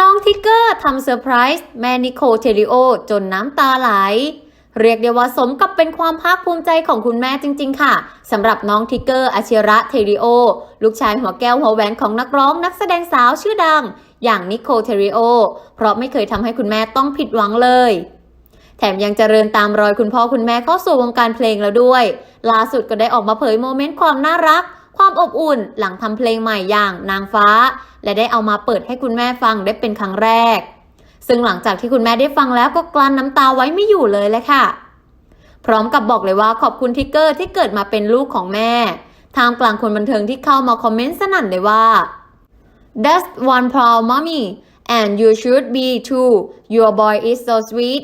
น้องทิกเกอร์ทำเซอร์ไพรส์แม่นิโคเทริโอจนน้ำตาไหล เรียกได้ว่าสมกับเป็นความภาคภูมิใจของคุณแม่จริง ๆ ค่ะสำหรับน้องทิกเกอร์อาชิระเทริโอ ลูกชายหัวแก้วหัวแหวนของนักร้องนักแสดงสาวชื่อดัง อย่างนิโคเทริโอ เพราะไม่เคยทำให้คุณแม่ต้องผิดหวังเลยแถมยังเจริญตามรอยคุณพ่อคุณแม่เข้าสู่วงการเพลงแล้วด้วย ล่าสุดก็ได้ออกมาเผยโมเมนต์ความน่ารัก ความอบอุ่นหลังทำเพลงใหม่อย่างนางฟ้า และได้เอามาเปิดให้คุณแม่ฟังได้เป็นครั้งแรก ซึ่งหลังจากที่คุณแม่ได้ฟังแล้วก็กลั้นน้ำตาไว้ไม่อยู่เลยเลยค่ะ พร้อมกับบอกเลยว่าขอบคุณทิกเกอร์ที่เกิดมาเป็นลูกของแม่ทามกลางคนบันเทิงที่เข้ามาคอมเมนต์สนั่นเลยว่า That's one proud mommy and you should be too your boy is so sweet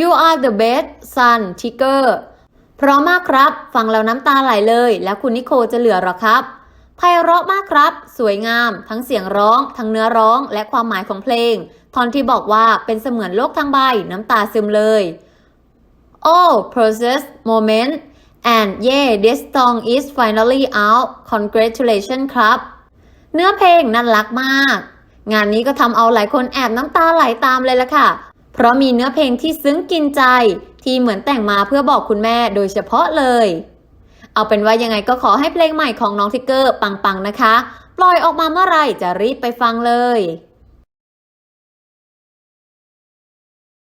you are the best son Tiger เพราะมากครับ ฟังแล้วน้ำตาไหลเลย แล้วคุณนิโคจะเหลือหรอครับไพเราะมากครับ สวยงาม ทั้งเสียงร้อง ทั้งเนื้อร้อง และความหมายของเพลงตอนที่บอกว่าเป็นเสมือนโลกทั้งใบ น้ำตาซึมเลย Oh process moment and yeah this song is finally out congratulations ครับ เนื้อเพลงน่ารักมาก งานนี้ก็ทำเอาหลายคนแอบน้ำตาไหลตามเลยละค่ะ เพราะมีเนื้อเพลงที่ซึ้งกินใจที่เหมือนแต่งมาเพื่อบอกคุณแม่โดยเฉพาะเลย เอาเป็นว่ายังไงก็ขอให้เพลงใหม่ของน้องทิกเกอร์ปังๆนะคะ ปล่อยออกมาเมื่อไหร่จะรีบไปฟังเลย